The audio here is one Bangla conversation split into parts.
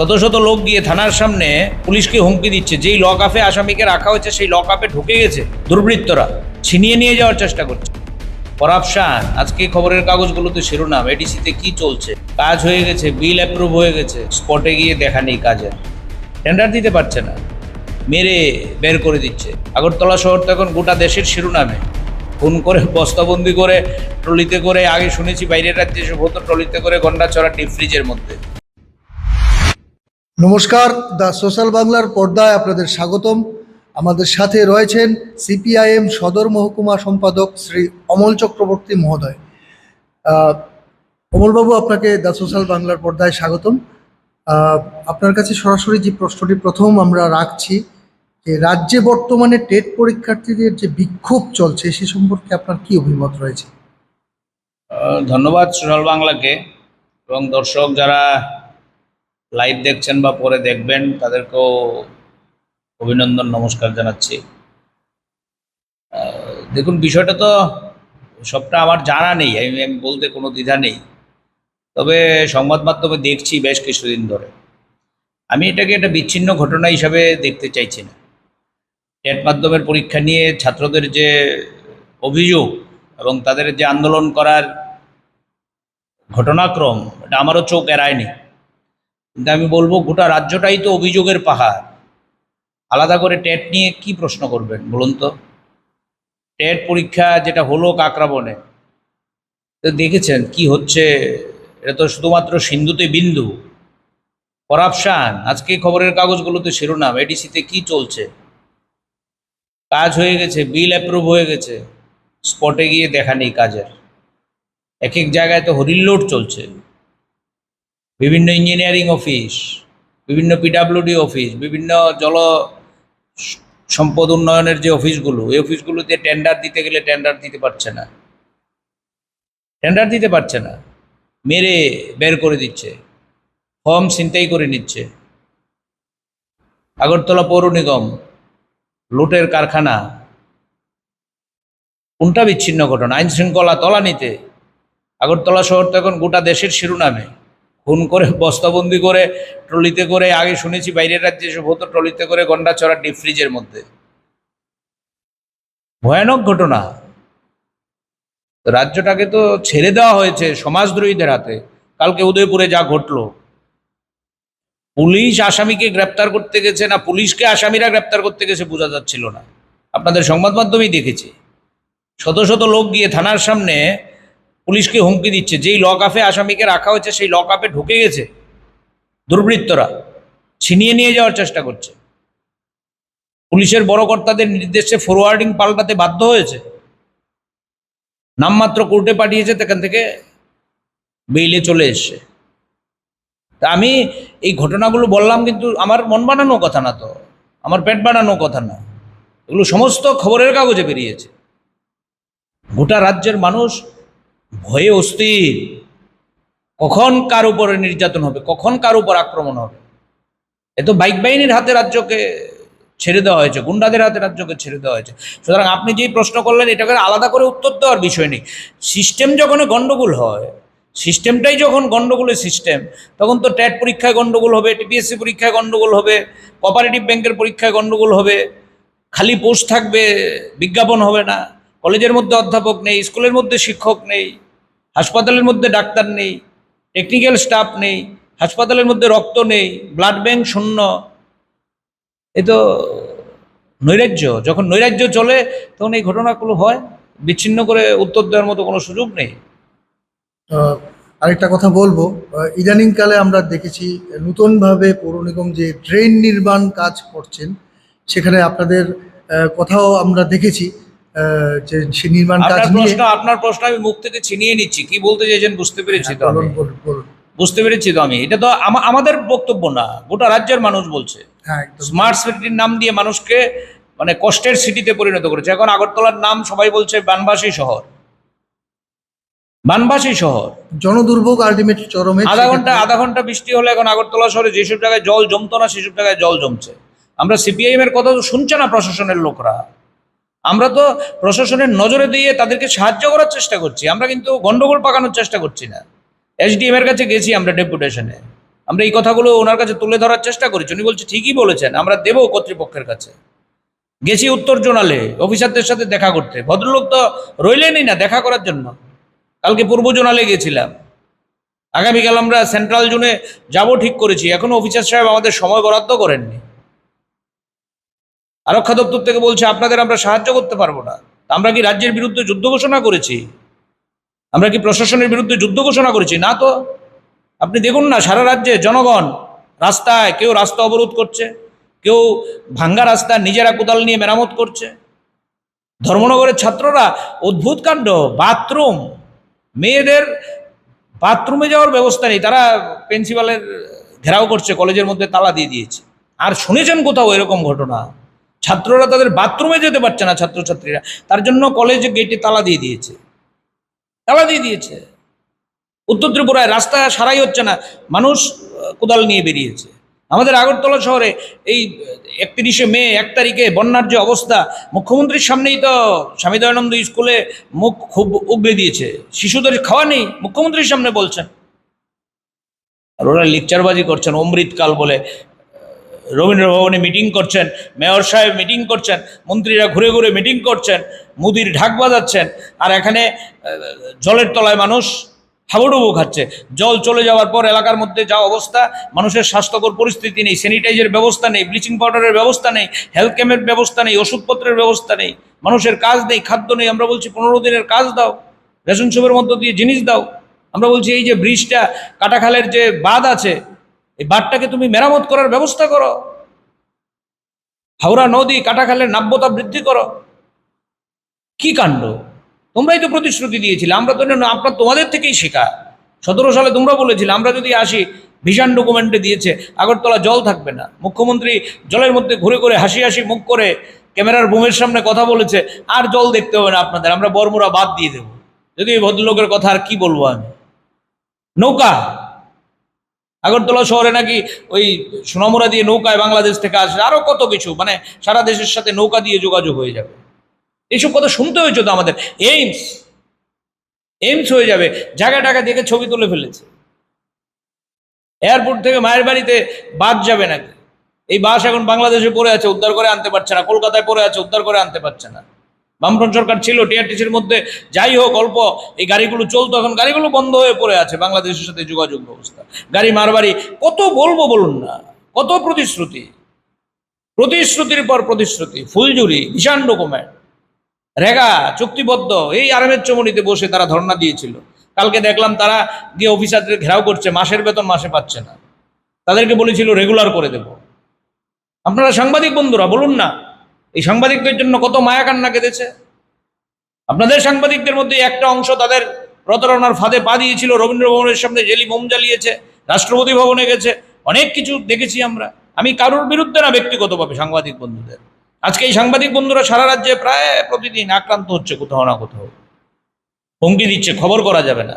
শত শত লোক গিয়ে থানার সামনে পুলিশকে হুমকি দিচ্ছে। যেই লক আপে আসামিকে রাখা হয়েছে, সেই লক আপে ঢুকে গেছে দুর্বৃত্তরা। ছিনিয়ে নিয়ে যাওয়ার চেষ্টা করছে। করাপশন আজকে খবরের কাগজগুলোতে শিরোনাম এডিসিতে কি চলছে? কাজ হয়ে গেছে, বিল অ্যাপ্রুভ হয়ে গেছে স্পটে গিয়ে দেখা নেই কাজের। টেন্ডার দিতে পারছে না। মেরে বের করে দিচ্ছে। আগরতলা শহর তো এখন গোটা দেশের শিরোনামে। ফোন করে, বস্তাবন্দি করে, ট্রলিতে করে, আগে শুনেছি বাইরের রাজ্যে সব হতো, ট্রলিতে করে গন্ডা চড়া ডিপ ফ্রিজের মধ্যে। নমস্কার, দ্য সোশ্যাল বাংলার পর্দায় আপনাদের স্বাগতম। আমাদের সাথে রয়েছেন সিপিআইএম সদর মহকুমা সম্পাদক শ্রী অমল চক্রবর্তী মহোদয়। অমলবাবু, আপনাকে দ্য সোশ্যাল বাংলার পর্দায় স্বাগতম। আপনার কাছে সরাসরি যে প্রশ্নটি প্রথম আমরা রাখছি, যে রাজ্যে বর্তমানে টেট পরীক্ষার্থীদের যে বিক্ষোভ চলছে, সে সম্পর্কে আপনার কি অভিমত রয়েছে? ধন্যবাদ সোনাল বাংলাকে। এবং দর্শক যারা লাইভ দেখছেন বা পরে দেখবেন, তাদেরকেও অভিনন্দন, নমস্কার জানাচ্ছি। দেখুন, বিষয়টা তো সবটা আমার জানা নেই, আমি আমি বলতে কোনো দ্বিধা নেই। তবে সংবাদ মাধ্যমে দেখছি বেশ কিছুদিন ধরে। আমি এটাকে একটা বিচ্ছিন্ন ঘটনা হিসাবে দেখতে চাইছি না। টেট মাধ্যমের পরীক্ষা নিয়ে ছাত্রদের যে অভিযোগ এবং তাদের যে আন্দোলন করার ঘটনাক্রম, এটা আমারও চোখ এড়ায়নি। কিন্তু আমি বলব, গোটা রাজ্যটাই তো অভিযোগের পাহাড়। আলাদা করে টেট নিয়ে কি প্রশ্ন করবেন বলুন তো? টেট পরীক্ষা যেটা হলো কাকরাবনে। তো দেখেছেন কি হচ্ছে? এটা তো শুধুমাত্র সিন্ধুতে বিন্দু। করাপশান, আজকে খবরের কাগজগুলোতে শিরোনাম এডিসিতে কি চলছে? কাজ হয়ে গেছে, বিল অ্যাপ্রুভ হয়ে গেছে। স্পটে গিয়ে দেখা নেই কাজের। এক এক জায়গায় তো হরিল্লোড চলছে। বিভিন্ন ইঞ্জিনিয়ারিং অফিস, বিভিন্ন পিডাব্লিউডি অফিস, বিভিন্ন জল সম্পদ উন্নয়নের যে অফিসগুলো, এই অফিসগুলোতে টেন্ডার দিতে গেলে টেন্ডার দিতে পারছে না। টেন্ডার দিতে পারছে না। মেরে বের করে দিচ্ছে। ফর্ম ছিনতাই করে নিচ্ছে। আগরতলা পৌর নিগম, লুটের কারখানা। কোনটা বিচ্ছিন্ন ঘটনা আইন শৃঙ্খলা তলানিতে। আগরতলা শহর তো এখন গোটা দেশের শিরোনামে। খুন করে, বস্তাবন্দি করে, ট্রলিতে করে, আগে শুনেছি বাইরের রাজ্যে সব হতো, ট্রলিতে করে গন্ডা চড়া ডিপ ফ্রিজের মধ্যে। ভয়ানক ঘটনা। রাজ্যটাকে তো ছেড়ে দেওয়া হয়েছে সমাজদ্রোহীদের হাতে। কালকে উদয়পুরে যা ঘটলো। পুলিশ আসামিকে গ্রেপ্তার করতে গেছে না, পুলিশকে আসামিরা গ্রেপ্তার করতে গেছে বোঝা যাচ্ছিল না। আপনাদের সংবাদ মাধ্যমেই দেখেছি। শত শত লোক গিয়ে থানার সামনে পুলিশকে হুমকি দিচ্ছে। যেই লক আপে আসামিকে রাখা হয়েছে, সেই লক আপে ঢুকে গেছে দুর্বৃত্তরা। ছিনিয়ে নিয়ে যাওয়ার চেষ্টা করছে। পুলিশের বড় কর্তাদের নির্দেশে ফরওয়ার্ডিং পাল্টাতে বাধ্য হয়েছে। নামমাত্র কোর্টে পাঠিয়েছে, সেখান থেকে বেইলে চলে এসছে। তা আমি এই ঘটনাগুলো বললাম, কিন্তু আমার মন বানানো কথা না তো। আমার পেট বানানো কথা না। এগুলো সমস্ত খবরের কাগজে বেরিয়েছে। গোটা রাজ্যের মানুষ ভয়ে অস্থির। কখন কার উপরে নির্যাতন হবে? কখন কার উপর আক্রমণ হবে? এ তো বাইক বাহিনীর হাতে রাজ্যকে ছেড়ে দেওয়া হয়েছে, গুন্ডাদের হাতে রাজ্যকে ছেড়ে দেওয়া হয়েছে। সুতরাং আপনি যেই প্রশ্ন করলেন, এটাকে আলাদা করে উত্তর দেওয়ার বিষয় নেই। সিস্টেম যখন গণ্ডগোল হয়, সিস্টেমটাই যখন গণ্ডগোলের সিস্টেম, তখন তো ট্যাট পরীক্ষায় গণ্ডগোল হবে, টিপিএসসি পরীক্ষায় গণ্ডগোল হবে, কোঅপারেটিভ ব্যাংকের পরীক্ষায় গণ্ডগোল হবে, খালি পোস্ট থাকবে, বিজ্ঞাপন হবে না। কলেজের মধ্যে অধ্যাপক নেই, স্কুলের মধ্যে শিক্ষক নেই, হাসপাতালের মধ্যে ডাক্তার নেই টেকনিক্যাল স্টাফ নেই, হাসপাতালের মধ্যে রক্ত নেই ব্লাড ব্যাংক শূন্য। এ তো নৈরাজ্য, যখন নৈরাজ্য চলে, তখন এই ঘটনাগুলো হয়, বিচ্ছিন্ন করে উত্তর দেওয়ার মতো কোনো সুযোগ নেই। আরেকটা কথা বলব ইদানিংকালে আমরা দেখেছি নতুনভাবে পৌর নিগম যে ড্রেন নির্মাণ কাজ করছেন, সেখানে আপনাদের কথাও আমরা দেখেছি। যে নির্মাণ কাজ আপনার নিয়ে প্রশ্ন আপনার প্রশ্ন আমি মুখ থেকে ছিনিয়ে নিচ্ছি। কি বলতে চাইছেন বুঝতে পেরেছি তো বলুন। বুঝতে পেরেছি তো আমি। এটা তো আমাদের বক্তব্য না গোটা রাজ্যের মানুষ বলছে। হ্যাঁ স্মার্ট সিটির নাম দিয়ে মানুষকে মানে কষ্টের সিটিতে পরিণত করেছে। এখন আগরতলার নাম সবাই বলছে বানবাসী শহর। বানবাসী শহর। জনদুর্ভোগ আলটিমেট চরমে আধা ঘণ্টা আধা ঘণ্টা বৃষ্টি হলে এখন আগরতলা শহরে যেসব জায়গায় জল জমতো না সেসব জায়গায় জল জমছে। আমরা সিপিআইএম এর কথা তো শুনছে না প্রশাসনের লোকরা। আমরা তো প্রশাসনের নজরে দিয়ে তাদেরকে সাহায্য করার চেষ্টা করছি, আমরা কিন্তু গন্ডগোল পাকানোর চেষ্টা করছি না। এসডিএম এর কাছে গেছি আমরা ডেপুটেশনে। আমরা এই কথাগুলো ওনার কাছে তুলে ধরার চেষ্টা করেছি, উনি বলছে, ঠিকই বলেছেন, আমরা দেবো কর্তৃপক্ষের কাছে। গেছি উত্তর জোনালে, অফিসারদের সাথে দেখা করতে। ভদ্রলোক তো রইলেনই না দেখা করার জন্য। কালকে পূর্ব জোনালে গেছিলাম। আগামীকাল আমরা সেন্ট্রাল জোনে যাব ঠিক করেছি, এখনও অফিসার সাহেব আমাদের সময় বরাদ্দ করেননি। আরক্ষা দপ্তর থেকে বলছে, আপনাদের আমরা সাহায্য করতে পারব না। আমরা কি রাজ্যের বিরুদ্ধে যুদ্ধ ঘোষণা করেছি? আমরা কি প্রশাসনের বিরুদ্ধে যুদ্ধ ঘোষণা করেছি? না তো। আপনি দেখুন না, সারা রাজ্যে জনগণ রাস্তায় কেউ রাস্তা অবরোধ করছে, কেউ ভাঙ্গা রাস্তা নিজেরা কোদাল নিয়ে মেরামত করছে। ধর্মনগরের ছাত্ররা অদ্ভুত কাণ্ড, বাথরুম, মেয়েদের বাথরুমে যাওয়ার ব্যবস্থা নেই, তারা প্রিন্সিপালের ঘেরাও করছে, কলেজের মধ্যে তালা দিয়ে দিয়েছে। আর শুনেছেন কোথাও এরকম ঘটনা? ছাত্ররা তাদের বাথরুমে যেতে পারছে না ছাত্রছাত্রীরা। তার জন্য কলেজ গেটে তালা দিয়ে দিয়েছে। তালা দিয়ে দিয়েছে। উত্তর ত্রিপুরায় রাস্তা সারাই হচ্ছে না। মানুষ কোদাল নিয়ে বেরিয়েছে। আমাদের আগরতলা শহরে এই একত্রিশে মে, এক তারিখে বন্যার যে অবস্থা। মুখ্যমন্ত্রীর সামনেই তো স্বামী দয়ানন্দ স্কুলে মুখ খুব উগড়ে দিয়েছে। শিশুদের খাওয়া নেই, মুখ্যমন্ত্রীর সামনে বলছেন। আর ওরা লেকচারবাজি করছেন, অমৃতকাল বলে। রবীন্দ্র ভবনে মিটিং করছেন মেয়র সাহেব মিটিং করছেন, মন্ত্রীরা ঘুরে ঘুরে মিটিং করছেন, মুদির ঢাক বাজাচ্ছেন, আর এখানে জলের তলায় মানুষ হাবুডুবু খাচ্ছে। জল চলে যাওয়ার পর এলাকার মধ্যে যা অবস্থা, মানুষের স্বাস্থ্যকর পরিস্থিতি নেই স্যানিটাইজের ব্যবস্থা নেই ব্লিচিং পাউডারের ব্যবস্থা নেই হেলথ ক্যাম্পের ব্যবস্থা নেই, ওষুধপত্রের ব্যবস্থা নেই, মানুষের কাজ নেই, খাদ্য নেই, আমরা বলছি পনেরো দিনের কাজ দাও, রেশন শপের মধ্য দিয়ে জিনিস দাও। আমরা বলছি এই যে ব্রিজটা, কাটাখালের যে বাঁধ আছে এই বাঁধটাকে তুমি মেরামত করার ব্যবস্থা করো। হাওড়া নদী কাটাখালের নাব্যতা বৃদ্ধি করো। কি কাণ্ড? তোমরাই তো প্রতিশ্রুতি দিয়েছিলে, আমরা তো আপনার তোমাদের থেকেই শেখা সতেরো সালে তোমরা বলেছিলে, আমরা যদি আসি, ভিশন ডকুমেন্টে দিয়েছে, আগরতলা জল থাকবে না। মুখ্যমন্ত্রী জলের মধ্যে ঘুরে ঘুরে হাসি হাসি মুখ করে ক্যামেরার বুমের সামনে কথা বলেছে, আর জল দেখতে হবে না আপনাদের, আমরা বর্মুরা বাদ দিয়ে দেবো। যদি ভদ্রলোকের কথা আর কি বলব আমি? নৌকা! আগরতলা শহরে নাকি ওই সোনামুরা দিয়ে নৌকায় বাংলাদেশ থেকে আসে আরও কত কিছু মানে সারা দেশের সাথে নৌকা দিয়ে যোগাযোগ হয়ে যাবে। এইসব কথা শুনতে হয়েছে তো আমাদের। এইমস এইমস হয়ে যাবে। জায়গা টাকা দেখে ছবি তুলে ফেলেছে। এয়ারপোর্ট থেকে মায়ের বাড়িতে বাস যাবে নাকি? এই বাস এখন বাংলাদেশে পড়ে আছে, উদ্ধার করে আনতে পারছে না। কলকাতায় পড়ে আছে, উদ্ধার করে আনতে পারছে না। বামফ্রন্ট সরকার ছিল, টিআরটিসির মধ্যে। যাই হোক, অল্প এই গাড়িগুলো চলতো, এখন গাড়িগুলো বন্ধ হয়ে পড়ে আছে বাংলাদেশের সাথে যোগাযোগ ব্যবস্থা। গাড়ি মারবাড়ি কত বলব বলুন না, কত প্রতিশ্রুতি। প্রতিশ্রুতির পর প্রতিশ্রুতি, ফুলঝুরি বিশান ডকুমেন্ট। রেগা, চুক্তিবদ্ধ, এই আরামের চমনিতে বসে তারা ধর্ণা দিয়েছিল। কালকে দেখলাম তারা গিয়ে অফিসারদের ঘেরাও করছে, মাসের বেতন মাসে পাচ্ছে না। তাদেরকে বলেছিল, রেগুলার করে দেব। আপনারা সাংবাদিক বন্ধুরা, বলুন না এই সাংবাদিকদের জন্য কত মায়া কান্না কেঁদেছে। আপনাদের সাংবাদিকদের মধ্যে একটা অংশ তাদের প্রতারণার ফাঁদে পা দিয়েছিল রবীন্দ্র ভবনের সামনে জেলি মোম জ্বালিয়েছে, রাষ্ট্রপতি ভবনে গেছে, অনেক কিছু দেখেছি আমরা। আমি কারোর বিরুদ্ধে না, ব্যক্তিগতভাবে সাংবাদিক বন্ধুদের। আজকে এই সাংবাদিক বন্ধুরা সারা রাজ্যে প্রায় প্রতিদিন আক্রান্ত হচ্ছে কোথাও না কোথাও। হুমকি দিচ্ছে, খবর করা যাবে না।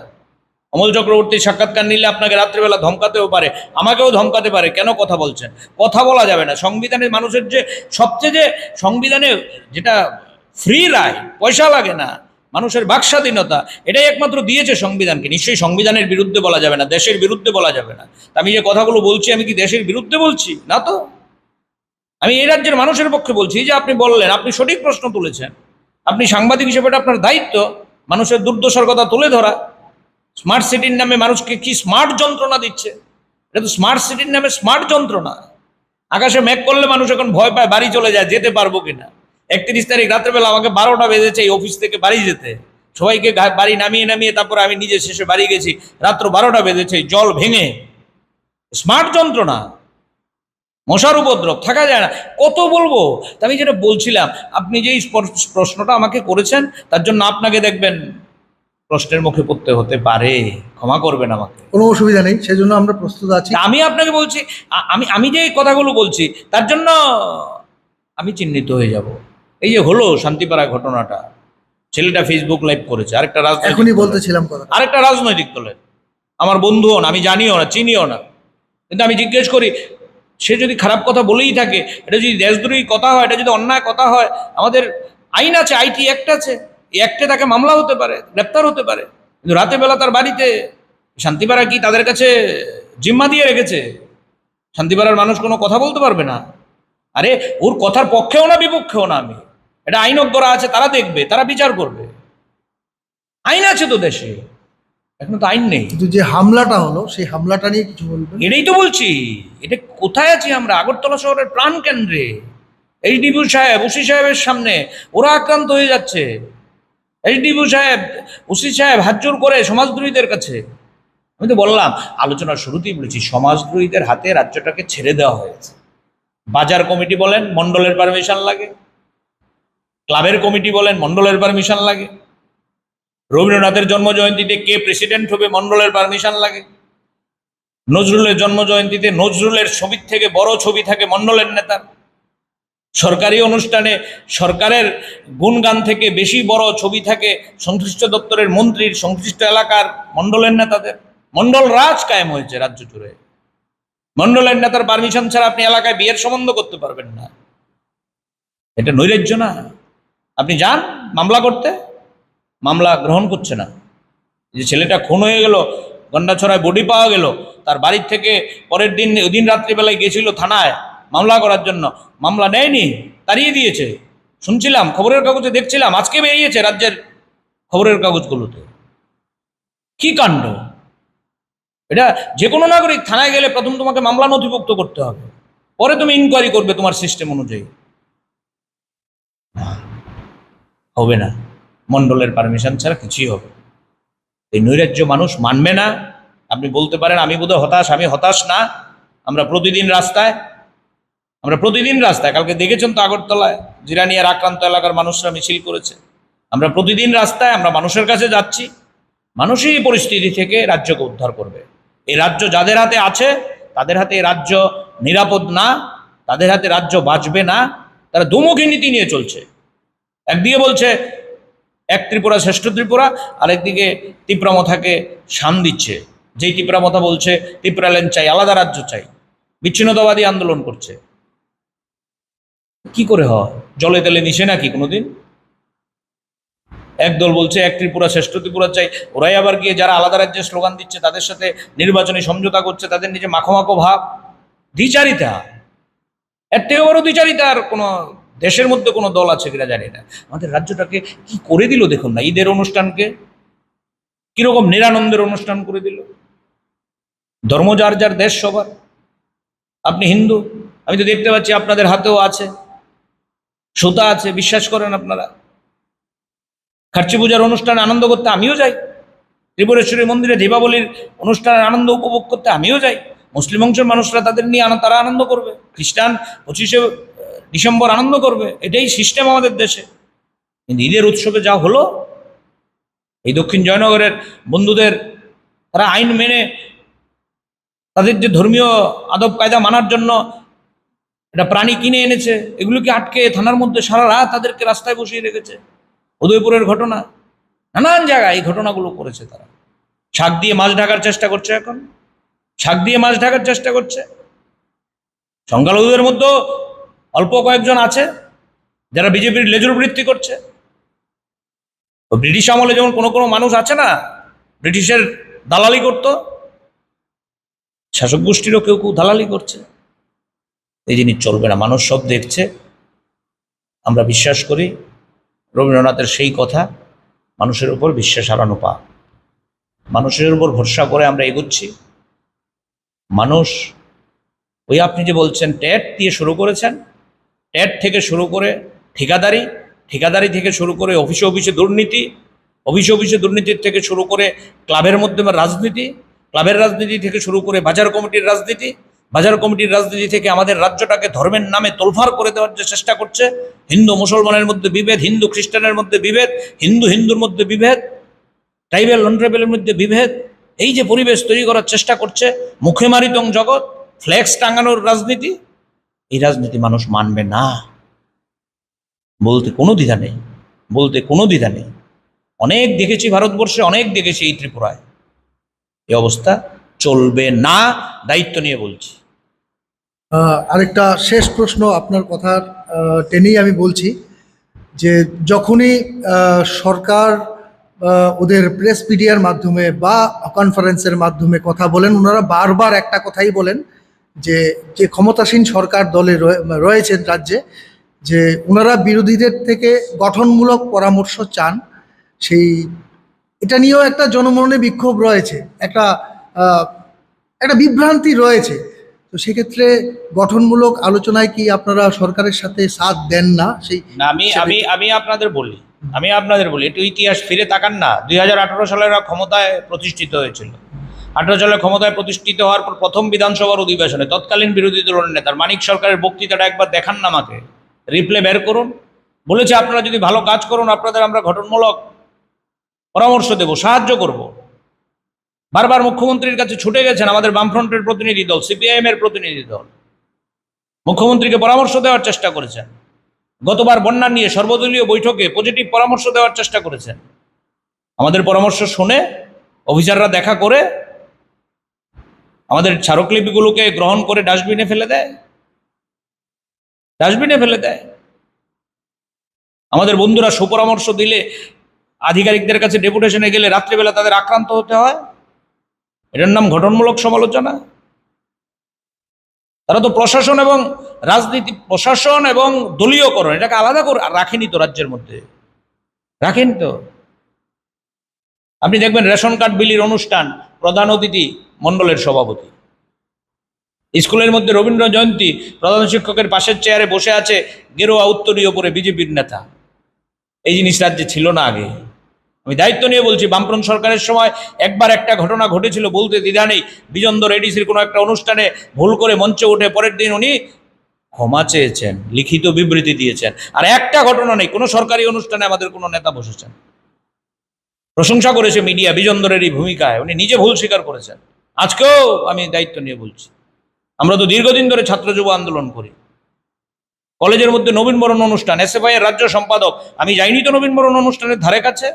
অমল চক্রবর্তীর সাক্ষাৎকার নিলে আপনাকে রাত্রিবেলা ধমকাতেও পারে, আমাকেও ধমকাতে পারে, কেন কথা বলছেন? কথা বলা যাবে না। সংবিধানের মানুষের যে সবচেয়ে যে সংবিধানে যেটা ফ্রি রায় পয়সা লাগে না, মানুষের বাক স্বাধীনতা এটাই একমাত্র দিয়েছে সংবিধানকে। নিশ্চয়ই সংবিধানের বিরুদ্ধে বলা যাবে না, দেশের বিরুদ্ধে বলা যাবে না। আমি যে কথাগুলো বলছি, আমি কি দেশের বিরুদ্ধে বলছি? না তো। আমি এই রাজ্যের মানুষের পক্ষে বলছি যে আপনি বললেন, আপনি সঠিক প্রশ্ন তুলেছেন। আপনি সাংবাদিক হিসেবে আপনার দায়িত্ব, মানুষের দুর্দশার কথা তুলে ধরা। স্মার্ট সিটির নামে মানুষকে কি স্মার্ট যন্ত্রণা দিচ্ছে? এটা তো স্মার্ট সিটির নামে স্মার্ট যন্ত্রণা। আকাশে মেঘ করলে মানুষ এখন ভয় পায় বাড়ি চলে যায়, যেতে পারব কিনা? একত্রিশ তারিখ রাত্রেবেলা আমাকে বারোটা বেজেছে এই অফিস থেকে বাড়ি যেতে। সবাইকে বাড়ি নামিয়ে নামিয়ে তারপরে আমি নিজে শেষে বাড়ি গেছি। রাত্র বারোটা বেজেছে, জল ভেঙে। স্মার্ট যন্ত্রণা। মশার উপদ্রব, থাকা যায় না। কত বলব? আমি যেটা বলছিলাম, আপনি যেই প্রশ্নটা আমাকে করেছেন, তার জন্য আপনাকে দেখবেন। প্রশ্নের মুখে পড়তে হতে পারে। ক্ষমা করবেন আমাকে। কোনো অসুবিধা নেই সেজন্য আমরা প্রস্তুত আছি। আমি আপনাকে বলছি আমি আমি যে কথাগুলো বলছি তার জন্য আমি চিহ্নিত হয়ে যাব। এই যে হলো শান্তিপাড়া ঘটনাটা ছেলেটা ফেসবুক লাইভ করেছে আরেকটা রাজনৈতিক এখনই বলতেছিলাম কথা। আরেকটা রাজনৈতিক দলের। আমার বন্ধুও না আমি জানিও না চিনিও না। কিন্তু আমি জিজ্ঞেস করি সে যদি খারাপ কথা বলেই থাকে এটা যদি দেশদ্রোহী কথা হয় এটা যদি অন্যায় কথা হয় আমাদের আইন আছে আইটি অ্যাক্ট আছে। এই অ্যাক্টে তাকে মামলা হতে পারে গ্রেপ্তার হতে পারে কিন্তু রাতে বেলা তার বাড়িতে শান্তিপাড়া কি তাদের কাছে জিম্মা দিয়ে রেখেছে? শান্তিপাড়ার মানুষ কোনো কথা বলতে পারবে না। আরে ওর কথার পক্ষেও না বিপক্ষেও না আমি। এটা আইনজ্ঞরা আছে তারা দেখবে তারা বিচার করবে। আইন আছে তো দেশে। এখন তো আইন নেই। কিন্তু যে হামলাটা হলো সেই হামলাটা নিয়ে কিছু বলবেন? এটাই তো বলছি। এটা কোথায় আছি আমরা? আগরতলা শহরের প্রাণ কেন্দ্রে এইচডিবু সাহেব ওসি সাহেবের সামনে। ওরা আক্রান্ত হয়ে যাচ্ছে। এইচডিবু সাহেব, ওসি সাহেব হাত জোর করে সমাজদ্রোহীদের কাছে। আমি তো বললাম, আলোচনার শুরুতেই বলেছি, সমাজদ্রোহীদের হাতে রাজ্যটাকে ছেড়ে দেওয়া হয়েছে। বাজার কমিটি বলেন মন্ডলের পারমিশন লাগে। ক্লাবের কমিটি বলেন মন্ডলের পারমিশন লাগে। রবীন্দ্রনাথের জন্ম জয়ন্তীতে কে প্রেসিডেন্ট হবে মন্ডলের পারমিশন লাগে। নজরুলের জন্ম জয়ন্তীতে নজরুলের ছবির থেকে বড় ছবি থাকে মন্ডলের নেতার। সরকারি অনুষ্ঠানে সরকারের গুণগান থেকে বেশি বড় ছবি থাকে সংশ্লিষ্ট দপ্তরের মন্ত্রীর, সংশ্লিষ্ট এলাকার মন্ডলের নেতাদের। মন্ডল রাজ কায়েম হয়েছে রাজ্য জুড়ে। মন্ডলের নেতার পারমিশন ছাড়া আপনি এলাকায় বিয়ের সম্বন্ধ করতে পারবেন না। এটা নৈরাজ্য না। আপনি যান মামলা করতে। মামলা গ্রহণ করছে না। যে ছেলেটা খুন হয়ে গেল, গন্ডাছড়ায় বডি পাওয়া গেল, তার বাড়ির থেকে পরের দিন, ওই দিন রাত্রিবেলায় গিয়েছিল থানায়। মামলা করার জন্য। মামলা নেয়নি তাড়িয়ে দিয়েছে। শুনছিলাম, খবরের কাগজে দেখছিলাম, আজকে বেরিয়েছে রাজ্যের খবরের কাগজগুলোতে। কি কাণ্ড? এটা যে কোনো নাগরিক থানায় গেলে প্রথম তোমাকে মামলা নথিভুক্ত করতে হবে। পরে তুমি ইনকোয়ারি করবে তোমার সিস্টেম অনুযায়ী। হবে না। মন্ডলের পারমিশন ছাড়া কিছুই হবে এই নৈরাজ্য মানুষ মানবে না। আপনি বলতে পারেন, আমি বোধহয় হতাশ, আমি হতাশ না। আমরা প্রতিদিন রাস্তায় আমরা প্রতিদিন রাস্তায়, কালকে দেখেছেন তো আগরতলায়, জিরানিয়ার আক্রান্ত এলাকার মানুষরা মিছিল করেছে। আমরা প্রতিদিন রাস্তায়, আমরা মানুষের কাছে যাচ্ছি, মানুষই পরিস্থিতি থেকে রাজ্যকে উদ্ধার করবে। এই রাজ্য যাদের হাতে আছে, তাদের হাতে এই রাজ্য নিরাপদ না, তাদের হাতে রাজ্য বাঁচবে না, তারা দুমুখী নীতি নিয়ে চলছে। একদিকে বলছে, এক ত্রিপুরা শ্রেষ্ঠ ত্রিপুরা, আরেকদিকে তীব্রামথাকে শান দিচ্ছে। যেই তীব্রামথা বলছে ত্রিপুরাল্যান্ড চাই, আলাদা রাজ্য চাই। বিচ্ছিন্নতাবাদী আন্দোলন করছে। কি করে হয়? জলে তেলে মিশে নাকি কোনোদিন? একদল বলছে, এক ত্রিপুরা শ্রেষ্ঠ ত্রিপুরা চাই। ওরাই আবার গিয়ে যারা আলাদা রাজ্যের স্লোগান দিচ্ছে, তাদের সাথে নির্বাচনী সমঝোতা করছে, তাদের নিজে মাখো ভাব। দ্বিচারিতা। এর থেকে বড় দ্বিচারিতা আর কোনো দেশের মধ্যে কোনো দল আছে কিনা জানি না। আমাদের রাজ্যটাকে কি করে দিল দেখুন না, ঈদের অনুষ্ঠানকে? কীরকম নিরানন্দের অনুষ্ঠান করে দিল? ধর্ম যার যার, দেশ সবার। আপনি হিন্দু, আমি তো দেখতে পাচ্ছি আপনাদের হাতেও আছে। সুতা আছে, বিশ্বাস করেন আপনারা। খার্চি পূজার অনুষ্ঠানে আনন্দ করতে আমিও যাই। ত্রিপুরেশ্বরী মন্দিরে দীপাবলির অনুষ্ঠানের আনন্দ উপভোগ করতে আমিও যাই। মুসলিম অংশের মানুষরা তাদের নিয়ে তারা আনন্দ করবে। খ্রিস্টান পঁচিশে ডিসেম্বর আনন্দ করবে। এটাই সিস্টেম আমাদের দেশে। কিন্তু ঈদের উৎসবে যা হলো, এই দক্ষিণ জয়নগরের বন্ধুদের, তারা আইন মেনে তাদের যে ধর্মীয় আদব কায়দা মানার জন্য একটা প্রাণী কিনে এনেছে, এগুলোকে আটকে থানার মধ্যে সারা রাত তাদেরকে রাস্তায় বসিয়ে রেখেছে। উদয়পুরের ঘটনা, নানান জায়গায় এই ঘটনাগুলো করেছে তারা। শাক দিয়ে মাছ ঢাকার চেষ্টা করছে এখন। শাক দিয়ে মাছ ঢাকার চেষ্টা করছে। সংখ্যালঘুদের মধ্যেও অল্প কয়েকজন আছে, যারা বিজেপির লেজুর বৃত্তি করছে। তো ব্রিটিশ আমলে যেমন কোনো কোনো মানুষ আছে না, ব্রিটিশের দালালি করতো, শাসক গোষ্ঠীরও কেউ কেউ দালালি করছে। এই জিনিস চলবে না। মানুষ সব দেখছে। আমরা বিশ্বাস করি, রবীন্দ্রনাথের সেই কথা, মানুষের উপর বিশ্বাস হারানো পা মানুষের উপর ভরসা করে আমরা এগুচ্ছি। মানুষ, ওই আপনি যে বলছেন, ট্যাট দিয়ে শুরু করেছেন, ট্যাট থেকে শুরু করে ঠিকাদারি ঠিকাদারি থেকে শুরু করে অফিসে অফিসে দুর্নীতি, অফিসে অফিসে দুর্নীতির থেকে শুরু করে ক্লাবের মধ্যে রাজনীতি, ক্লাবের রাজনীতি থেকে শুরু করে বাজার কমিটির রাজনীতি বাজার কমিটির রাজনীতি থেকে আমাদের রাজ্যটাকে ধর্মের নামে তোলফার করে দেওয়ার যে চেষ্টা করছে, হিন্দু মুসলমানের মধ্যে বিভেদ, হিন্দু খ্রিস্টানের মধ্যে বিভেদ, হিন্দু হিন্দুর মধ্যে বিভেদ, ট্রাইবেল নন ট্রাইবেলের মধ্যে বিভেদ, এই যে পরিবেশ তৈরি করার চেষ্টা করছে মুখে মারিতং জগৎ ফ্ল্যাক্স টাঙানোর রাজনীতি, এই রাজনীতি মানুষ মানবে না। বলতে কোনো দ্বিধা নেই, বলতে কোনো দ্বিধা নেই। অনেক দেখেছি ভারতবর্ষে, অনেক দেখেছি এই ত্রিপুরায়। এই অবস্থা চলবে না, দায়িত্ব নিয়ে বলছি। আরেকটা শেষ প্রশ্ন আপনার কথার টেনেই আমি বলছি যে যখনই সরকার ওদের প্রেস মিডিয়ার মাধ্যমে বা কনফারেন্সের মাধ্যমে কথা বলেন, ওনারা বারবার একটা কথাই বলেন যে যে ক্ষমতাসীন সরকার দলে রয়ে- রয়েছেন রাজ্যে, যে ওনারা বিরোধীদের থেকে গঠনমূলক পরামর্শ চান। সেই, এটা নিয়েও একটা জনমনে বিক্ষোভ রয়েছে, একটা একটা বিভ্রান্তি রয়েছে। তো সেক্ষেত্রে গঠনমূলক আলোচনায় কি আপনারা সরকারের সাথে সাথ দেন না? সেই আমি আমি আমি আপনাদের বলি আমি আপনাদের বলি একটু ইতিহাস ফিরে তাকান না। দুই হাজার আঠারো সালে এরা ক্ষমতায় প্রতিষ্ঠিত হয়েছিল। আঠারো সালে ক্ষমতায় প্রতিষ্ঠিত হওয়ার পর প্রথম বিধানসভার অধিবেশনে তৎকালীন বিরোধী দলের নেতার মানিক সরকারের বক্তৃতাটা একবার দেখান না আমাকে রিপ্লে বের করুন। বলেছে আপনারা যদি ভালো কাজ করুন আপনাদের আমরা গঠনমূলক পরামর্শ দেব সাহায্য করব। বারবার মুখ্যমন্ত্রীর কাছে ছুটে গেছেন আমাদের বামফ্রন্টের প্রতিনিধি দল, সিপিআইএম এর প্রতিনিধি দল। মুখ্যমন্ত্রীকে পরামর্শ দেওয়ার চেষ্টা করেছেন। গতবার বন্যা নিয়ে সর্বদলীয় বৈঠকে পজিটিভ পরামর্শ দেওয়ার চেষ্টা করেছেন। আমাদের পরামর্শ শুনে অফিসাররা দেখা করে আমাদের স্মারকলিপিগুলোকে গ্রহণ করে ডাস্টবিনে ফেলে দেয়। ডাস্টবিনে ফেলে দেয়। আমাদের বন্ধুরা সুপরামর্শ দিলে আধিকারিকদের কাছে ডেপুটেশনে গেলে রাত্রিবেলা তাদের আক্রান্ত হতে হয়। এটার নাম গঠনমূলক সমালোচনা। তারা তো প্রশাসন এবং রাজনীতি, প্রশাসন এবং দলীয়করণ, এটাকে আলাদা করে রাখেনি তো রাজ্যের মধ্যে। রাখেন তো। আপনি দেখবেন রেশন কার্ড বিলির অনুষ্ঠান, প্রধান অতিথি মণ্ডলের সভাপতি। স্কুলের মধ্যে রবীন্দ্র জয়ন্তী, প্রধান শিক্ষকের পাশের চেয়ারে বসে আছে গেরোয়া উত্তরীয় পরে বিজেপির নেতা। এই জিনিস রাজ্যে ছিল না আগে। আমি দায়িত্ব নিয়ে বলছি, বামফ্রন্ট সরকারের সময় একবার একটা ঘটনা ঘটেছিল, বলতে দ্বিধা নেই। বিজন্দর এডিসির কোনো একটা অনুষ্ঠানে ভুল করে মঞ্চে উঠে পরের দিন উনি ক্ষমা চেয়েছেন, লিখিত বিবৃতি দিয়েছেন। আর একটা ঘটনা নেই, কোনো সরকারি অনুষ্ঠানে আমাদের কোনো নেতা বসেছেন। প্রশংসা করেছে মিডিয়া বিজন্দরের এই ভূমিকায়, উনি নিজে ভুল স্বীকার করেছেন। আজকেও আমি দায়িত্ব নিয়ে বলছি। আমরা তো দীর্ঘদিন ধরে ছাত্র যুব আন্দোলন করি। কলেজের মধ্যে নবীনবরণ অনুষ্ঠান, এসএফআই এর রাজ্য সম্পাদক, আমি যাইনি তো নবীনবরণ অনুষ্ঠানের ধারে কাছে?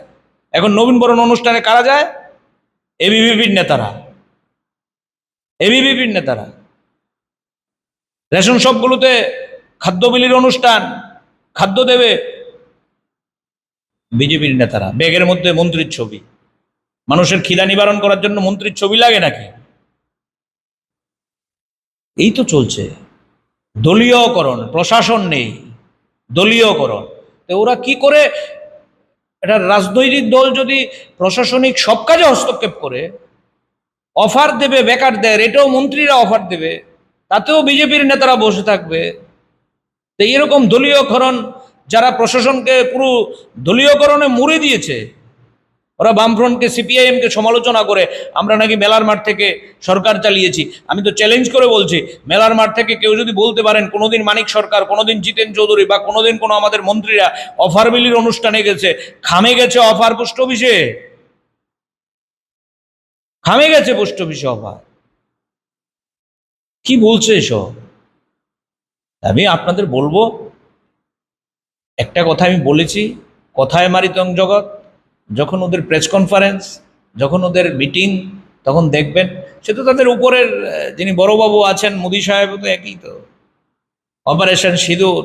এখন নবীনবরণ অনুষ্ঠানে কারা যায়? এবিভিপির নেতারা। এবিভিপির নেতারা। রেশন শপগুলোতে খাদ্য বিলির অনুষ্ঠান, খাদ্য দেবে বিজেপির নেতারা। ব্যাগের মধ্যে মন্ত্রীর ছবি। মানুষের খিদা নিবারণ করার জন্য মন্ত্রীর ছবি লাগে নাকি? এই তো চলছে। দলীয়করণ, প্রশাসন নেই। দলীয়করণ। তো ওরা কি করে এটা রাজনৈতিক দল যদি প্রশাসনিক সব কাজে হস্তক্ষেপ করে, অফার দেবে, বেকার দেয় এটাও মন্ত্রীরা অফার দেবে, তাতেও বিজেপির নেতারা বসে থাকবে। তো এরকম দলীয়করণ যারা প্রশাসনকে পুরো দলীয়করণে মুড়ে দিয়েছে ওরা বামফ্রন্টকে, সিপিআইএমকে সমালোচনা করে, আমরা নাকি মেলার মাঠ থেকে সরকার চালিয়েছি। আমি তো চ্যালেঞ্জ করে বলছি, মেলার মাঠ থেকে কেউ যদি বলতে পারেন, কোনোদিন মানিক সরকার, কোনোদিন জিতেন চৌধুরী, বা কোনোদিন কোনো আমাদের মন্ত্রীরা অফার বিলির অনুষ্ঠানে গেছে, খামে গেছে অফার পোস্ট অফিসে? খামে গেছে পোস্ট অফিসে অফার কি বলছে এসব? আমি আপনাদের বলব, একটা কথা আমি বলেছি, কথায় মারিতং জগৎ যখন ওদের প্রেস কনফারেন্স যখন ওদের মিটিং তখন দেখবেন, সে তো তাদের উপরের যিনি বড়বাবু আছেন, মোদী সাহেব তো একই তো। অপারেশন সিঁদুর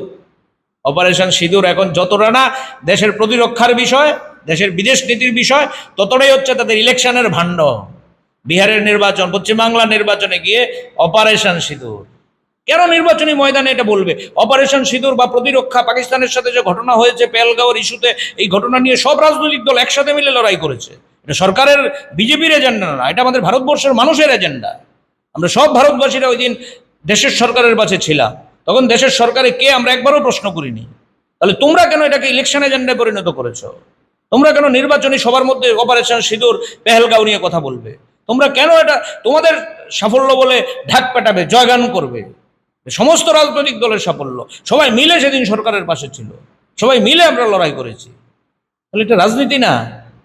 অপারেশন সিঁদুর এখন যতটা না দেশের প্রতিরক্ষার বিষয়, দেশের বিদেশ নীতির বিষয়, ততটাই হচ্ছে তাদের ইলেকশনের ভাণ্ড বিহারের নির্বাচন, পশ্চিমবাংলার নির্বাচনে গিয়ে অপারেশন সিঁদুর। কেন নির্বাচনী ময়দানে এটা বলবে? অপারেশন সিঁদুর বা প্রতিরক্ষা পাকিস্তানের সাথে যে ঘটনা হয়েছে পেলগাঁওয়ের ইস্যুতে, এই ঘটনা নিয়ে সব রাজনৈতিক দল একসাথে মিলে লড়াই করেছে। এটা সরকারের বিজেপির এজেন্ডা না, এটা আমাদের ভারতবর্ষের মানুষের এজেন্ডা আমরা সব ভারতবাসীরা ওই দিন দেশের সরকারের কাছে ছিলাম। তখন দেশের সরকারে কে আমরা একবারও প্রশ্ন করিনি। তাহলে তোমরা কেন এটাকে ইলেকশন এজেন্ডায় পরিণত করেছ? তোমরা কেন নির্বাচনী সবার মধ্যে অপারেশন সিঁদুর পেহেলগাঁও নিয়ে কথা বলবে? তোমরা কেন এটা তোমাদের সাফল্য বলে ঢাক পেটাবে, জয়গান করবে? সমস্ত রাজনৈতিক দলের সাফল্য। সবাই মিলে সেদিন সরকারের পাশে ছিল। সবাই মিলে আমরা লড়াই করেছি। তাহলে এটা রাজনীতি না।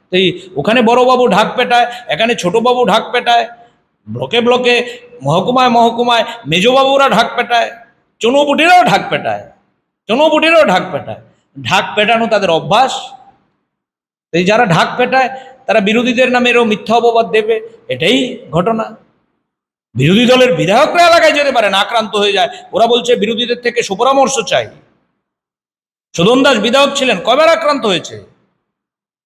তো এই ওখানে বড়বাবু ঢাক পেটায়, এখানে ছোটবাবু ঢাক পেটায়, ব্লকে ব্লকে, মহকুমায় মহকুমায়, মেজবাবুরা ঢাক পেটায় চনুপুটিরাও ঢাক পেটায় চনুপুটিরাও ঢাক পেটায়। ঢাক পেটানো তাদের অভ্যাস। এই যারা ঢাক পেটায়, তারা বিরোধীদের নামে এরও মিথ্যা অপবাদ দেবে। এটাই ঘটনা। বিরোধী দলের বিধায়করা এলাকায় যেতে পারেন আক্রান্ত হয়ে যায়। ওরা বলছে, বিরোধীদের থেকে সুপরামর্শ চাই। সুদন দাস বিধায়ক ছিলেন কয়বার আক্রান্ত হয়েছে?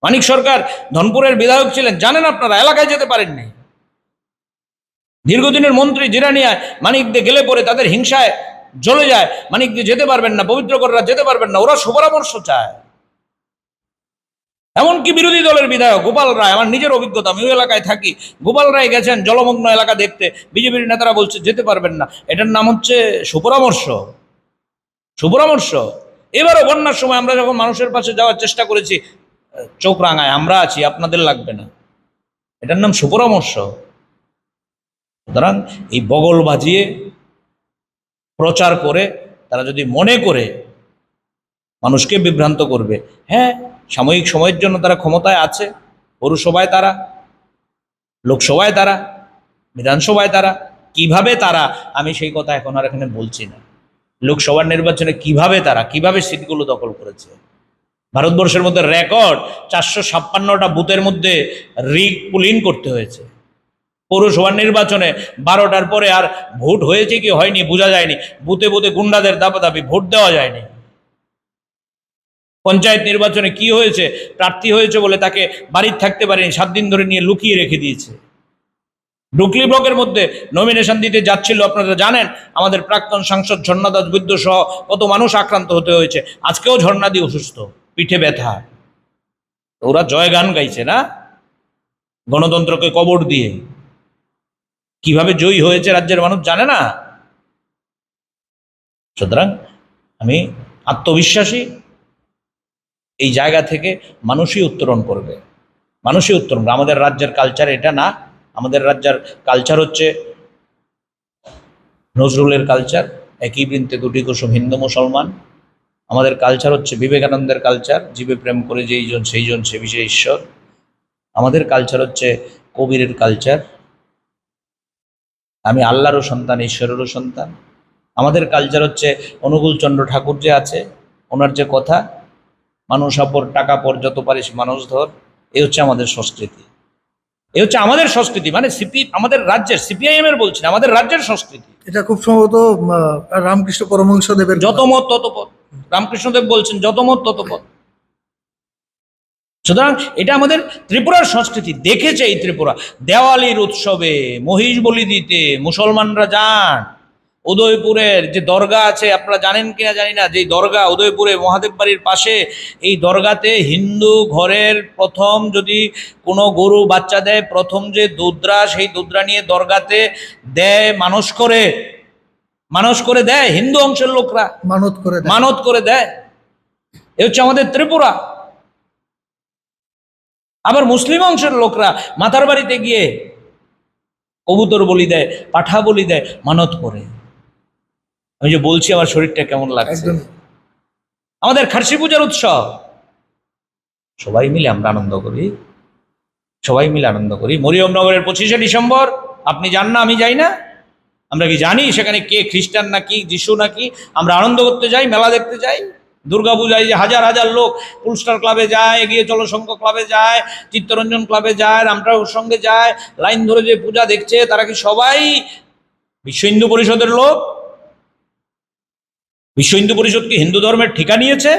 মানিক সরকার, ধনপুরের বিধায়ক ছিলেন, জানেন আপনারা, এলাকায় যেতে পারেননি। দীর্ঘদিনের মন্ত্রী জিরানিয়া মানিক দিয়ে গেলে পরে তাদের হিংসায় জ্বলে যায়। মানিক দিয়ে যেতে পারবেন না পবিত্রকররা যেতে পারবেন না, ওরা সুপরামর্শ চায়। এমনকি বিরোধী দলের বিধায়ক গোপাল রায়, আমার নিজের অভিজ্ঞতা, আমি ওই এলাকায় থাকি। গোপাল রায় গেছেন জলমগ্ন এলাকা দেখতে। বিজেপির নেতারা বলছে, যেতে পারবেন না। এটার নাম হচ্ছে সুপরামর্শ। সুপরামর্শ। এবারও বন্যার সময় আমরা যখন মানুষের পাশে যাওয়ার চেষ্টা করেছি, চোখ রাঙায়, আমরা আছি, আপনাদের লাগবে না। এটার নাম সুপরামর্শ। সুতরাং এই বগল বাজিয়ে প্রচার করে, তারা যদি মনে করে, মানুষকে বিভ্রান্ত করবে হ্যাঁ সাময়িক সময়ের জন্য তারা ক্ষমতায় আছে, পৌরসভায় তারা, লোকসভায় তারা, বিধানসভায় তারা, কীভাবে তারা, আমি সেই কথা এখন আর এখানে বলছি না। লোকসভার নির্বাচনে কীভাবে তারা, কীভাবে সিটগুলো দখল করেছে? ভারতবর্ষের মধ্যে রেকর্ড চারশো ছাপ্পান্নটা বুথের মধ্যে রিগ পুলিং করতে হয়েছে। পৌরসভার নির্বাচনে বারোটার পরে আর ভোট হয়েছে কি হয়নি, বোঝা যায়নি। বুথে বুথে গুন্ডাদের দাপাদাপি, ভোট দেওয়া যায়নি। পঞ্চায়েত নির্বাচনে কি হয়েছে, প্রার্থী হয়েছে বলে তাকে বাড়ির থাকতে পারেনি, সাত দিন ধরে নিয়ে লুকিয়ে রেখে দিয়েছে। ডুকলি ব্লকের মধ্যে নমিনেশন দিতে যাচ্ছিল, আপনারা জানেন, আমাদের প্রাক্তন সাংসদ ঝর্ণা দাস বৈদ্য সহ কত মানুষ আক্রান্ত হতে হয়েছে, আজকেও ঝর্ণাদি অসুস্থ, পিঠে ব্যথা। ওরা জয়গান গাইছে না? গণতন্ত্রকে কবর দিয়ে। কীভাবে জয়ী হয়েছে রাজ্যের মানুষ জানে না? সুতরাং আমি আত্মবিশ্বাসী এই জায়গা থেকে মানুষই উত্তরণ করবে। মানুষই উত্তরণ আমাদের রাজ্যের কালচার এটা না। আমাদের রাজ্যের কালচার হচ্ছে নজরুলের কালচার একই বৃন্তে দুটি কুসুম হিন্দু মুসলমান। আমাদের কালচার হচ্ছে বিবেকানন্দের কালচার জীবে প্রেম করে যেই জন সেই জন সে বিষয়ে ঈশ্বর। আমাদের কালচার হচ্ছে কবিরের কালচার আমি আল্লাহরও সন্তান, ঈশ্বরেরও সন্তান। আমাদের কালচার হচ্ছে অনুকূল চন্দ্র ঠাকুর যে আছে, ওনার যে কথা মানুষ অপর টাকা পর যত পারিস মানুষ ধর। এই হচ্ছে আমাদের সংস্কৃতি। এই হচ্ছে আমাদের সংস্কৃতি মানে সিপি আমাদের রাজ্যের সিপিআইএম এর বলছি আমাদের রাজ্যের সংস্কৃতি। এটা খুব সম্ভবত রামকৃষ্ণ পরমহংস দেবের যত মত তত পথ রামকৃষ্ণদেব বলছেন যত মত তত পথ সুতরাং এটা আমাদের ত্রিপুরার সংস্কৃতি। দেখেছে এই ত্রিপুরা। দেওয়ালির উৎসবে মহিষ বলি দিতে মুসলমানরা যান। উদয়পুরের যে দরগা আছে আপনারা জানেন কিনা জানি না যে দরগা উদয়পুরে মহাদেব বাড়ির পাশে এই দরগাতে হিন্দু ঘরের প্রথম যদি কোনো গরু বাচ্চা দেয় প্রথম যে দুদ্রা সেই দুদ্রা নিয়ে দরগাতে দেয় মানুষ করে। মানুষ করে দেয় হিন্দু অংশের লোকরা। মানত করে মানত করে দেয়। এ হচ্ছে আমাদের ত্রিপুরা। আবার মুসলিম অংশের লোকরা মাথার বাড়িতে গিয়ে কবুতর বলি দেয় পাঠা বলি দেয় মানত করে। আমি যে বলছি আমার শরীরটা কেমন লাগছে? আমাদের খারসি পূজার উৎসব। সবাই মিলে আমরা আনন্দ করি। সবাই মিলে আনন্দ করি। মরিয়মনগরের পঁচিশে ডিসেম্বর আপনি যান না আমি যাই না। আমরা কি জানি সেখানে কে খ্রিস্টান নাকি যিশু নাকি? আমরা আনন্দ করতে যাই মেলা দেখতে যাই। দুর্গা পূজায় যে হাজার হাজার লোক পুলস্টার ক্লাবে যায় এগিয়ে চলো ক্লাবে যায় চিত্তরঞ্জন ক্লাবে যায় রামটাউর সঙ্গে যায় লাইন ধরে যে পূজা দেখছে তারা কি সবাই বিশ্ব হিন্দু পরিষদের লোক? বিশ্ব হিন্দু পরিষদ কি হিন্দু ধর্মের ঠিকা নিয়েছে?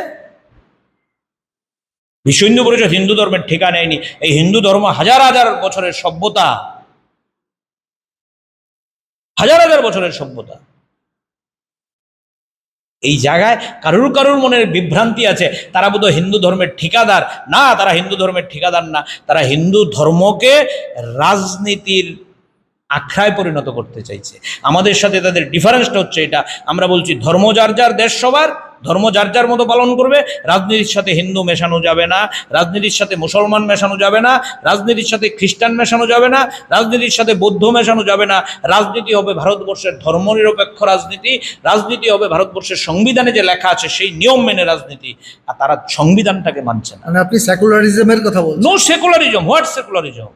বিশ্ব হিন্দু পরিষদ হিন্দু ধর্মের ঠিকা নেয়নি। এই হিন্দু ধর্ম হাজার হাজার বছরের সভ্যতা। হাজার হাজার বছরের সভ্যতা। এই জায়গায় কারুর কারুর মনের বিভ্রান্তি আছে। তারা বোধ হিন্দু ধর্মের ঠিকাদার। না, তারা হিন্দু ধর্মের ঠিকাদার না। তারা হিন্দু ধর্মকে রাজনীতির আখড়ায় পরিণত করতে চাইছে। আমাদের সাথে তাদের ডিফারেন্সটা হচ্ছে এটা। আমরা বলছি ধর্ম যার যার দেশ সবার। ধর্ম যার যার মতো পালন করবে। রাজনীতির সাথে হিন্দু মেশানো যাবে না। রাজনীতির সাথে মুসলমান মেশানো যাবে না। রাজনীতির সাথে খ্রিস্টান মেশানো যাবে না। রাজনীতির সাথে বৌদ্ধ মেশানো যাবে না। রাজনীতি হবে ভারতবর্ষের ধর্মনিরপেক্ষ রাজনীতি। রাজনীতি হবে ভারতবর্ষের সংবিধানে যে লেখা আছে সেই নিয়ম মেনে রাজনীতি। আর তারা সংবিধানটাকে মানছে না। মানে আপনি সেকুলারিজমের কথা বলছেন। No secularism what secularism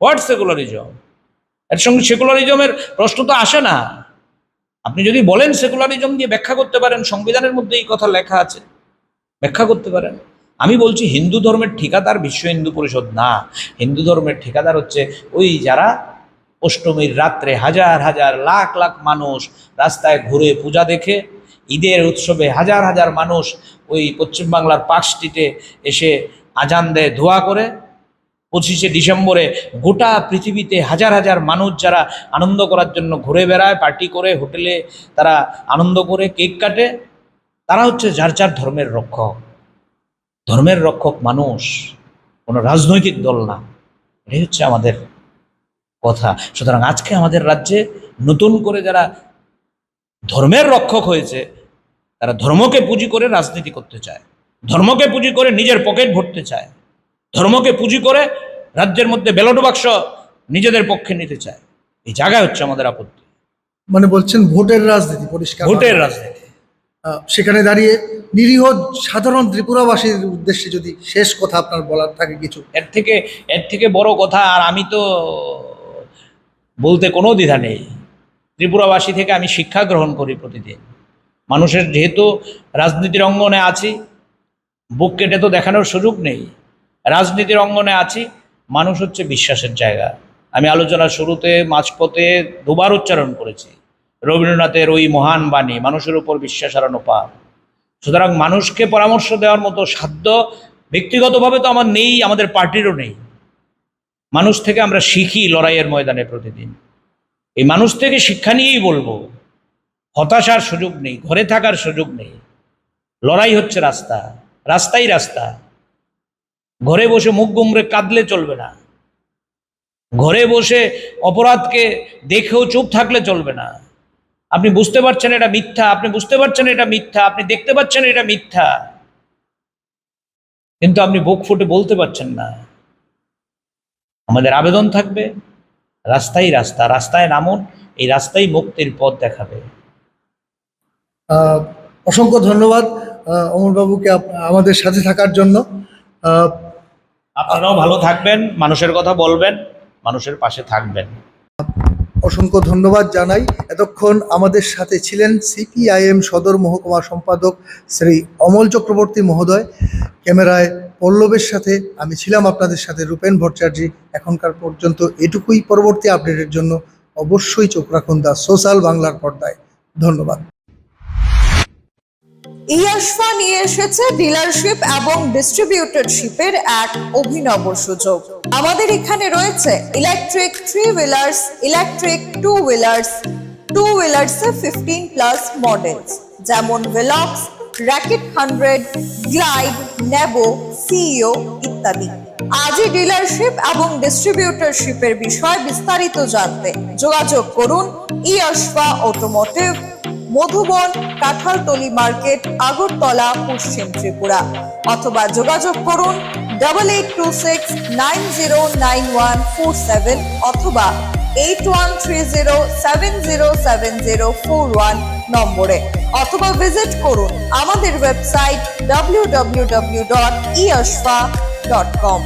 what secularism এর সঙ্গে সেকুলারিজমের প্রশ্ন তো আসে না। আপনি যদি বলেন সেকুলারিজম দিয়ে ব্যাখ্যা করতে পারেন, সংবিধানের মধ্যে এই কথা লেখা আছে। ব্যাখ্যা করতে পারেন। আমি বলছি হিন্দু ধর্মের ঠিকাদার বিশ্ব হিন্দু পরিষদ না। হিন্দু ধর্মের ঠিকাদার হচ্ছে ওই যারা অষ্টমীর রাত্রে হাজার হাজার লাখ লাখ মানুষ রাস্তায় ঘুরে পূজা দেখে, ঈদের উৎসবে হাজার হাজার মানুষ ওই পশ্চিমবাংলার পার্ক স্ট্রিটে এসে আজান দেয় ধোয়া করে। পঁচিশে ডিসেম্বরে গোটা পৃথিবীতে হাজার হাজার মানুষ যারা আনন্দ করার জন্য ঘুরে বেড়ায়, পার্টি করে, হোটেলে তারা আনন্দ করে, কেক কাটে, তারা হচ্ছে যার যার ধর্মের রক্ষক। ধর্মের রক্ষক মানুষ, কোনো রাজনৈতিক দল না। এটাই হচ্ছে আমাদের কথা। সুতরাং আজকে আমাদের রাজ্যে নতুন করে যারা ধর্মের রক্ষক হয়েছে, তারা ধর্মকে পুঁজি করে রাজনীতি করতে চায়। ধর্মকে পুঁজি করে নিজের পকেট ভরতে চায়। ধর্মকে পুঁজি করে রাজ্যের মধ্যে ব্যালট বাক্স নিজেদের পক্ষে নিতে চায়। এই জায়গায় হচ্ছে আমাদের আপত্তি। মানে বলছেন ভোটের রাজনীতি পরিষ্কার ভোটের রাজনীতি। সেখানে দাঁড়িয়ে নিরীহ সাধারণ ত্রিপুরাবাসীর উদ্দেশ্যে যদি শেষ কথা আপনার বলার থাকে কিছু। এর থেকে এর থেকে বড় কথা আর আমি তো বলতে কোনো দ্বিধা নেই। ত্রিপুরাবাসী থেকে আমি শিক্ষা গ্রহণ করি প্রতিদিন। মানুষের যেহেতু রাজনীতির অঙ্গনে আছি বুক কেটে তো দেখানোর সুযোগ নেই। রাজনীতির অঙ্গনে আছি, মানুষ হচ্ছে বিশ্বাসের জায়গা। আমি আলোচনার শুরুতে, মাঝপথে দুবার উচ্চারণ করেছি, রবীন্দ্রনাথের ওই মহান বাণী, মানুষের উপর বিশ্বাস হারানো পাপ। সুতরাং মানুষকে পরামর্শ দেওয়ার মতো সাধ্য ব্যক্তিগতভাবে তো আমার নেই, আমাদের পার্টিরও নেই। মানুষ থেকে আমরা শিখি লড়াইয়ের ময়দানে প্রতিদিন। এই মানুষ থেকে শিক্ষা নিয়েই বলব, হতাশার সুযোগ নেই, ঘরে থাকার সুযোগ নেই। লড়াই হচ্ছে রাস্তা, রাস্তাই রাস্তা। ঘরে বসে মুখ গুমরে কাঁদলে চলবে না। ঘরে বসে অপরাধকে দেখেও চুপ থাকলে চলবে না। আপনি বুঝতে পারছেন এটা মিথ্যা? আপনি বুঝতে পারছেন এটা মিথ্যা? আপনি দেখতে পাচ্ছেন এটা মিথ্যা? কিন্তু আপনি বুক ফুটে বলতে পারছেন না। আমাদের আবেদন থাকবে। রাস্তাই রাস্তা, রাস্তায় নামুন, এই রাস্তাই মুক্তির পথ দেখাবে। অসংখ্য ধন্যবাদ অমরবাবুকে আমাদের সাথে থাকার জন্য। আপনারাও ভালো থাকবেন, মানুষের কথা বলবেন, মানুষের পাশে থাকবেন। অসংখ্য ধন্যবাদ জানাই। এতক্ষণ আমাদের সাথে ছিলেন সিপিআইএম সদর মহকুমা সম্পাদক শ্রী অমল চক্রবর্তী মহোদয়। ক্যামেরায় পল্লবের সাথে আমি ছিলাম আপনাদের সাথে, রূপেন ভট্টাচার্য। এখনকার পর্যন্ত এটুকুই পরবর্তী আপডেটের জন্য অবশ্যই চোখ রাখুন দা সোশ্যাল বাংলার পর্দায়। ধন্যবাদ। ইয়াশফা নিয়ে এসেছে ডিলারশিপ এবং ডিস্ট্রিবিউটরশিপের এক অভিনব সুযোগ। আমাদের এখানে রয়েছে electric three wheelers electric two wheelers two হুইলার্সে fifteen plus models যেমন ভেলক্স র্যাকেট হান্ড্রেড গ্লাইড নেব সিইও ইত্যাদি। আজই ডিলারশিপ এবং ডিস্ট্রিবিউটরশিপের বিষয়ে বিস্তারিত জানতে যোগাযোগ করুন ইয়াশফা অটোমোটিভ মধুবন, কাঁঠালতলি মার্কেট, আগরতলা, পশ্চিম ত্রিপুরা। অথবা যোগাযোগ করুন double eight two six nine zero nine one four seven অথবা eight one three zero seven zero seven zero four one নম্বরে। অথবা ভিজিট করুন আমাদের website W W W dot dot com